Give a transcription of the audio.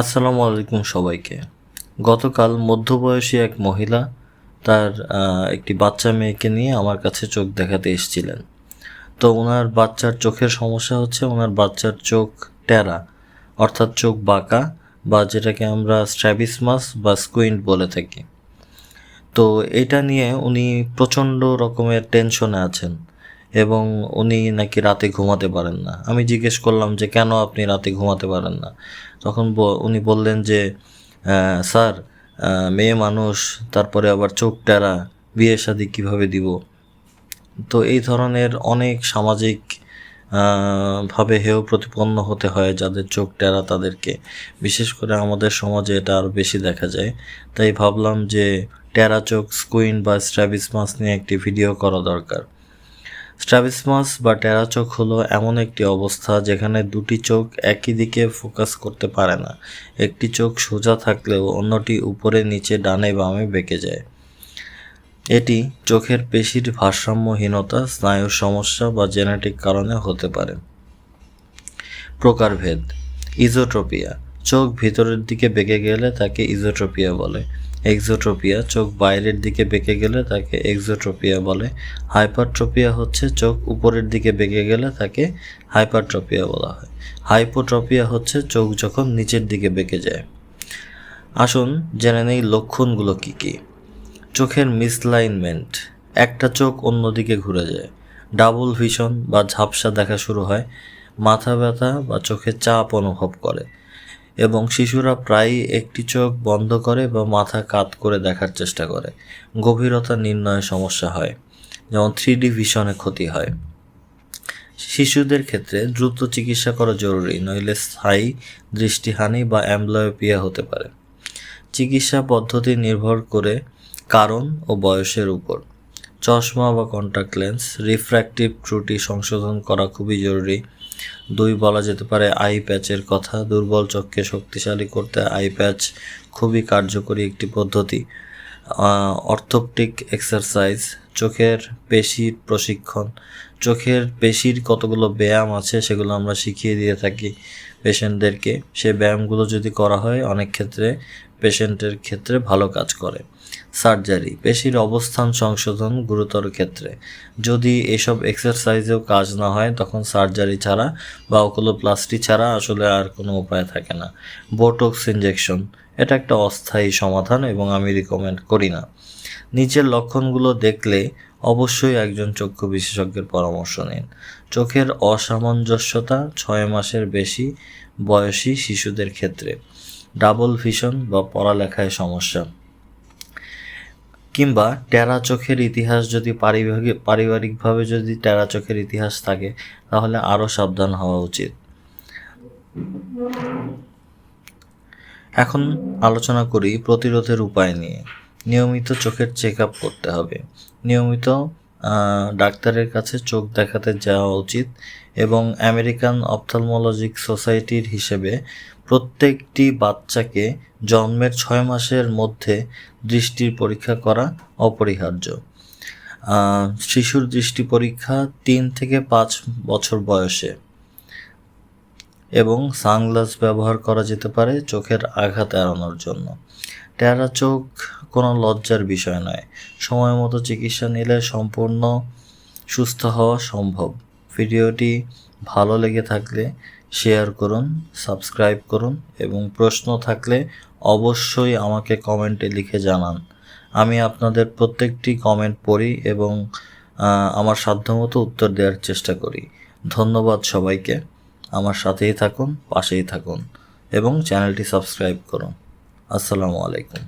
আসসালামু আলাইকুম সবাইকে। গতকাল মধ্যবয়সী এক মহিলা তার একটি বাচ্চা মেয়েকে নিয়ে আমার কাছে চোখ দেখাতে এসেছিলেন। তো ওনার বাচ্চার চোখের সমস্যা হচ্ছে ওনার বাচ্চার চোখ টেরা, অর্থাৎ চোখ বাঁকা বা যেটাকে আমরা স্ট্র্যাবিসমাস বা স্কুইন্ট বলে থাকি। তো এটা নিয়ে উনি প্রচণ্ড রকমের টেনশনে আছেন। এবং উনি নাকি রাতে ঘুমাতে পারেন না। আমি জিজ্ঞেস করলাম যে, কেন আপনি রাতে ঘুমাতে পারেন না? তখন উনি বললেন যে স্যার মেয়ে মানুষ, তারপরে আবার চোখ টেরা, বিয়ে শাদি কীভাবে দিব? তো এই ধরনের অনেক সামাজিক ভাবে হেয় প্রতিপন্ন হতে হয় যাদের চোখ টেরা তাদেরকে। বিশেষ করে আমাদের সমাজে এটা আরও বেশি দেখা যায়। তাই ভাবলাম যে, টেরা চোখ, স্কুইন বা স্ট্র্যাবিসমাস নিয়ে একটি ভিডিও করা দরকার। স্ট্র্যাবিসমাস বা টেরা চোখ হলো এমন একটি অবস্থা যেখানে দুটি চোখ একই দিকে ফোকাস করতে পারে না। একটি চোখ সোজা থাকলেও অন্যটি উপরে, নিচে, ডানে, বামে বেঁকে যায়। এটি চোখের পেশির ভারসাম্যহীনতা, স্নায়ুর সমস্যা বা জেনেটিক কারণে হতে পারে। প্রকারভেদ ইজোট্রোপিয়া চোখ ভিতরের দিকে বেঁকে গেলে তাকে ইজোট্রোপিয়া বলে। এক্সোট্রোপিয়া, চোখ বাইরের দিকে বেঁকে গেলে তাকে এক্সোট্রোপিয়া বলে। হাইপারট্রোপিয়া হচ্ছে চোখ উপরের দিকে বেঁকে গেলে তাকে হাইপারট্রোপিয়া বলা হয়। হাইপোট্রোপিয়া হচ্ছে চোখ যখন নিচের দিকে বেঁকে যায়। আসুন জেনে নেই লক্ষণগুলো কী কী। চোখের মিসলাইনমেন্ট। একটা চোখ অন্যদিকে ঘুরে যায়। ডাবল ভিশন বা ঝাপসা দেখা শুরু হয়। মাথা ব্যথা বা চোখে চাপ অনুভব করে। এবং শিশুরা প্রায়ই একটি চোখ বন্ধ করে বা মাথা কাত করে দেখার চেষ্টা করে। গভীরতা নির্ণয়ে সমস্যা হয়, যেমন থ্রি ডি ভিশনে ক্ষতি হয়। শিশুদের ক্ষেত্রে দ্রুত চিকিৎসা করা জরুরি, নইলে স্থায়ী দৃষ্টিহানি বা অ্যাম্বলয়োপিয়া হতে পারে। চিকিৎসা পদ্ধতি নির্ভর করে কারণ ও বয়সের উপর। চশমা বা কন্টাক্ট লেন্স রিফ্র্যাক্টিভ ত্রুটি সংশোধন করা খুবই জরুরি। দুই বলা যেতে পারে আই প্যাচের কথা। দুর্বল চোখকে শক্তিশালী করতে আই প্যাচ খুবই কার্যকরী একটি পদ্ধতি। অর্থোপটিক এক্সারসাইজ, চোখের পেশির প্রশিক্ষণ চোখের পেশির কতগুলো ব্যায়াম আছে সেগুলো আমরা শিখিয়ে দিয়ে থাকি পেশেন্টদেরকে। সে ব্যায়ামগুলো যদি করা হয়, অনেক ক্ষেত্রে পেশেন্টের ক্ষেত্রে ভালো কাজ করে। সার্জারি, পেশির অবস্থান সংশোধন গুরুতর ক্ষেত্রে। যদি এসব এক্সারসাইজেও কাজ না হয়, তখন সার্জারি ছাড়া বা ওকুলোপ্লাস্টি ছাড়া আসলে আর কোনো উপায় থাকে না। বোটক্স ইঞ্জেকশন এটা একটা অস্থায়ী সমাধান এবং আমি রিকমেন্ড করি না। নিচের লক্ষণগুলো দেখলে অবশ্যই একজন চক্ষু বিশেষজ্ঞের পরামর্শ নিন। চোখের অসামঞ্জস্যতা ছয় মাসের বেশি বয়সী শিশুদের ক্ষেত্রে। ডাবল ভিশন বা পড়ালেখায় সমস্যা। কিংবা টেরা চোখের ইতিহাস যদি পারিবারিক পারিবারিকভাবে যদি টেরা চোখের ইতিহাস থাকে, তাহলে আরও সাবধান হওয়া উচিত। এখন আলোচনা করি প্রতিরোধের উপায় নিয়ে। নিয়মিত চোখের চেক আপ করতে হবে। নিয়মিত ডাক্তারের কাছে চোখ দেখাতে যাওয়া উচিত এবং আমেরিকান অপথালমোলজিক সোসাইটির হিসেবে প্রত্যেকটি বাচ্চাকে জন্মের ছয় মাসের মধ্যে দৃষ্টির পরীক্ষা করা অপরিহার্য। শিশুর দৃষ্টি পরীক্ষা তিন থেকে পাঁচ বছর বয়সে। এবং সানগ্লাস ব্যবহার করা যেতে পারে চোখের আঘাত এড়ানোর জন্য। টেরা চোখ কোনো লজ্জার বিষয় নয়। সময় মতো চিকিৎসা নিলে সম্পূর্ণ সুস্থ হওয়া সম্ভব। ভিডিওটি ভালো লেগে থাকলে শেয়ার করুন, সাবস্ক্রাইব করুন এবং প্রশ্ন থাকলে অবশ্যই আমাকে কমেন্টে লিখে জানান। আমি আপনাদের প্রত্যেকটি কমেন্ট পড়ি এবং আমার সাধ্যমতো উত্তর দেওয়ার চেষ্টা করি। ধন্যবাদ সবাইকে। আমার সাথেই থাকুন পাশেই থাকুন এবং চ্যানেলটি সাবস্ক্রাইব করুন। আসসালামু আলাইকুম।